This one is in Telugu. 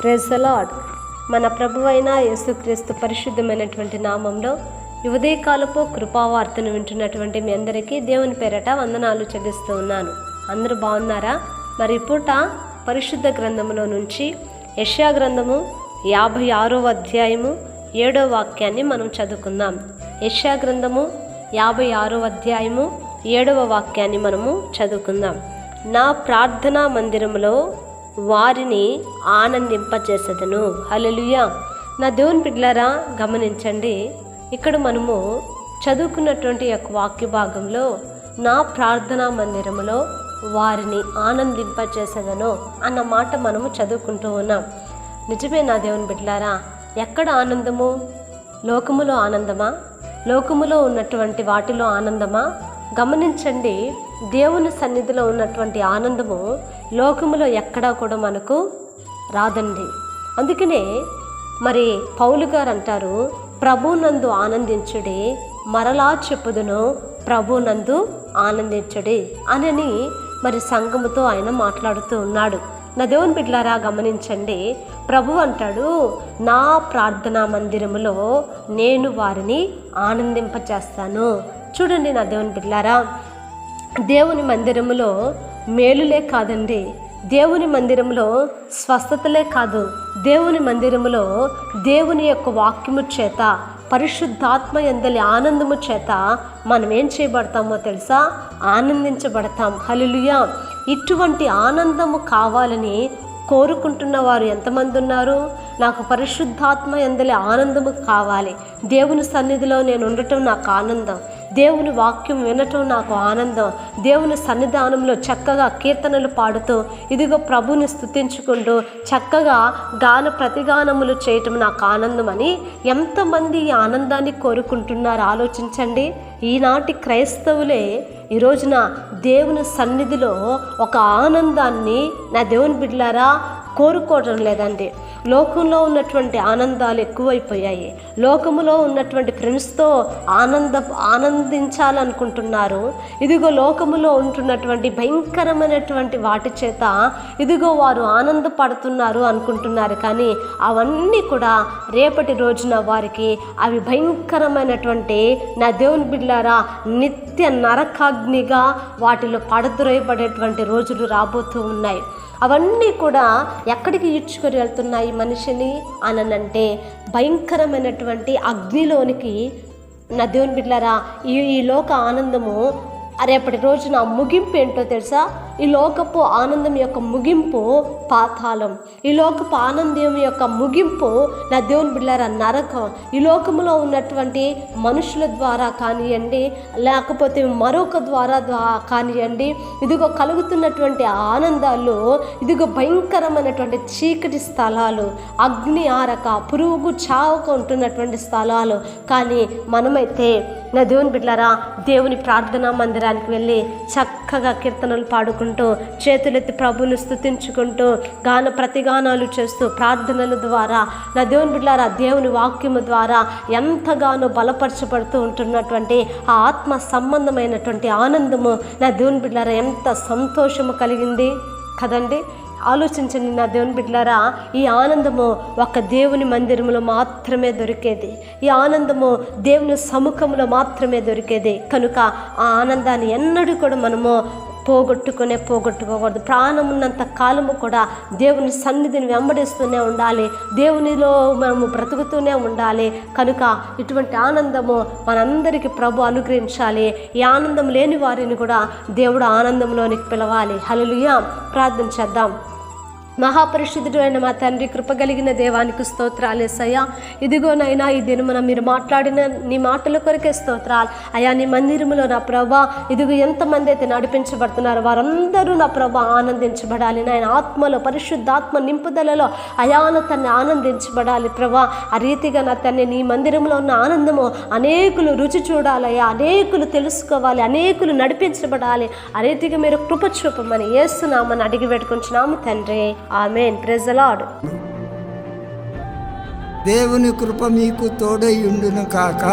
ప్రేజ్ ద లాడ్ మన ప్రభువైన యేసుక్రీస్తు పరిశుద్ధమైనటువంటి నామంలో ఈ ఉదయకాలపు కృపావార్తను వింటున్నటువంటి మీ అందరికీ దేవుని పేరట వందనాలు చెల్లిస్తూ ఉన్నాను. అందరూ బాగున్నారా? మరి పూట పరిశుద్ధ గ్రంథములో నుంచి యష్యా గ్రంథము యాభై ఆరో అధ్యాయము ఏడో వాక్యాన్ని మనం చదువుకుందాం. యష్యా గ్రంథము యాభై ఆరో అధ్యాయము ఏడవ వాక్యాన్ని మనము చదువుకుందాం. నా ప్రార్థనా మందిరములో వారిని ఆనందింపచేసేదను. హల్లెలూయా. నా దేవుని బిడ్లారా గమనించండి. ఇక్కడ మనము చదువుకున్నటువంటి యొక్క వాక్య భాగంలో నా ప్రార్థనా మందిరములో వారిని ఆనందింపచేసేదను అన్న మాట మనము చదువుకుంటూ ఉన్నాం. నిజమే నా దేవుని బిడ్లారా ఎక్కడ ఆనందము? లోకములో ఆనందమా? లోకములో ఉన్నటువంటి వాటిలో ఆనందమా? గమనించండి దేవుని సన్నిధిలో ఉన్నటువంటి ఆనందము లోకములో ఎక్కడా కూడా మనకు రాదండి. అందుకనే మరి పౌలు గారు అంటారు ప్రభునందు ఆనందించుడి మరలా చెప్పుదును ప్రభునందు ఆనందించుడి అనని మరి సంఘముతో ఆయన మాట్లాడుతూ ఉన్నాడు. నా దేవుని బిడ్లారా గమనించండి ప్రభు అంటాడు నా ప్రార్థనా మందిరములో నేను వారిని ఆనందింపచేస్తాను. చూడండి నా దేవుని బిడ్డలారా దేవుని మందిరములో మేలులే కాదండి. దేవుని మందిరంలో స్వస్థతలే కాదు. దేవుని మందిరములో దేవుని యొక్క వాక్యము చేత పరిశుద్ధాత్మ ఎందలి ఆనందము చేత మనం ఏం చేయబడతామో తెలుసా? ఆనందించబడతాం. హలులుయా ఇటువంటి ఆనందము కావాలని కోరుకుంటున్న వారు ఎంతమంది ఉన్నారు? నాకు పరిశుద్ధాత్మ ఎందలి ఆనందము కావాలి. దేవుని సన్నిధిలో నేను ఉండటం నాకు ఆనందం. దేవుని వాక్యం వినటం నాకు ఆనందం. దేవుని సన్నిధానంలో చక్కగా కీర్తనలు పాడుతూ ఇదిగో ప్రభుని స్థుతించుకుంటూ చక్కగా గాన ప్రతిగానములు చేయటం నాకు ఆనందం అని ఎంతమంది ఈ ఆనందాన్ని కోరుకుంటున్నారు ఆలోచించండి. ఈనాటి క్రైస్తవులే ఈ రోజున దేవుని సన్నిధిలో ఒక ఆనందాన్ని నా దేవుని బిడ్డలారా కోరుకోవడం లేదండి. లోకంలో ఉన్నటువంటి ఆనందాలు ఎక్కువైపోయాయి. లోకములో ఉన్నటువంటి ఫ్రెండ్స్తో ఆనంద ఆనందించాలనుకుంటున్నారు. ఇదిగో లోకములో ఉంటున్నటువంటి భయంకరమైనటువంటి వాటి చేత ఇదిగో వారు ఆనందపడుతున్నారు అనుకుంటున్నారు. కానీ అవన్నీ కూడా రేపటి రోజున వారికి అవి భయంకరమైనటువంటి నా దేవుని బిడ్డారా నిత్య నరకాగ్నిగా వాటిలో పడద్రోయబడేటువంటి రోజులు రాబోతూ ఉన్నాయి. అవన్నీ కూడా ఎక్కడికి ఈడ్చుకొని వెళ్తున్నాయి మనిషిని అననంటే భయంకరమైనటువంటి అగ్నిలోనికి నా దేవుని బిడ్డలారా ఈ ఈ లోక ఆనందము రేపటి రోజున ముగింపు ఏంటో తెలుసా? ఈ లోకపు ఆనందం యొక్క ముగింపు పాతాళం. ఈ లోకపు ఆనందం యొక్క ముగింపు నా దేవుని బిళ్ళారా నరకం. ఈ లోకములో ఉన్నటువంటి మనుషుల ద్వారా కానివ్వండి లేకపోతే మరొక ద్వారా కానివ్వండి ఇదిగో కలుగుతున్నటువంటి ఆనందాలు ఇదిగో భయంకరమైనటువంటి చీకటి స్థలాలు అగ్ని ఆరక పురుగు చావక ఉంటున్నటువంటి స్థలాలు. కానీ మనమైతే నా దేవుని బిడ్డారా దేవుని ప్రార్థనా మందిరానికి వెళ్ళి చక్కగా కీర్తనలు పాడుకుంటూ చేతులెత్తి ప్రభుని స్థుతించుకుంటూ గాన ప్రతిగానాలు చేస్తూ ప్రార్థనల ద్వారా నా దేవుని బిడ్డారా దేవుని వాక్యము ద్వారా ఎంతగానో బలపరచబడుతూ ఉంటున్నటువంటి ఆ ఆత్మ సంబంధమైనటువంటి ఆనందము నా దేవుని బిడ్డారా ఎంత సంతోషము కలిగింది కదండి? ఆలోచించండి నా దేవుని బిడ్డలారా ఈ ఆనందము ఒక దేవుని మందిరంలో మాత్రమే దొరికేది. ఈ ఆనందము దేవుని సముఖంలో మాత్రమే దొరికేది. కనుక ఆ ఆనందాన్ని ఎన్నడూ కూడా మనము పోగొట్టుకునే పోగొట్టుకోకూడదు. ప్రాణం ఉన్నంత కాలము కూడా దేవుని సన్నిధిని వెంబడిస్తూనే ఉండాలి. దేవునిలో మనము బ్రతుకుతూనే ఉండాలి. కనుక ఇటువంటి ఆనందము మనందరికీ ప్రభు అనుగ్రహించాలి. ఈ ఆనందం లేని వారిని కూడా దేవుడు ఆనందంలోనికి పిలవాలి. హల్లెలూయా. ప్రార్థన చేద్దాం. మహాపరిశుద్ధుడు అయిన మా తండ్రి కృపగలిగిన దేవానికి స్తోత్రాలేసయ్యా ఇదిగోనైనా ఈ దినమున మీరు మాట్లాడిన నీ మాటల కొరకే స్తోత్రాలు. అయా నీ మందిరములో నా ప్రభా ఇదిగో ఎంతమంది అయితే నడిపించబడుతున్నారో వారందరూ నా ప్రభా ఆనందించబడాలి. నాయన ఆత్మలో పరిశుద్ధాత్మ నింపుదలలో అయాన తన్ని ఆనందించబడాలి ప్రభా. ఆ రీతిగా నా తన్ని నీ మందిరంలో ఉన్న ఆనందము అనేకులు రుచి చూడాలయ్యా అనేకులు తెలుసుకోవాలి అనేకులు నడిపించబడాలి. ఆ రీతిగా మీరు కృప చూపమని ఏస్తున్నామని అడిగి పెట్టుకుంటున్నాము తండ్రి. ఆమెన్. ప్రెజలాడ్ దేవుని కృప మీకు తోడై ఉండును కాక.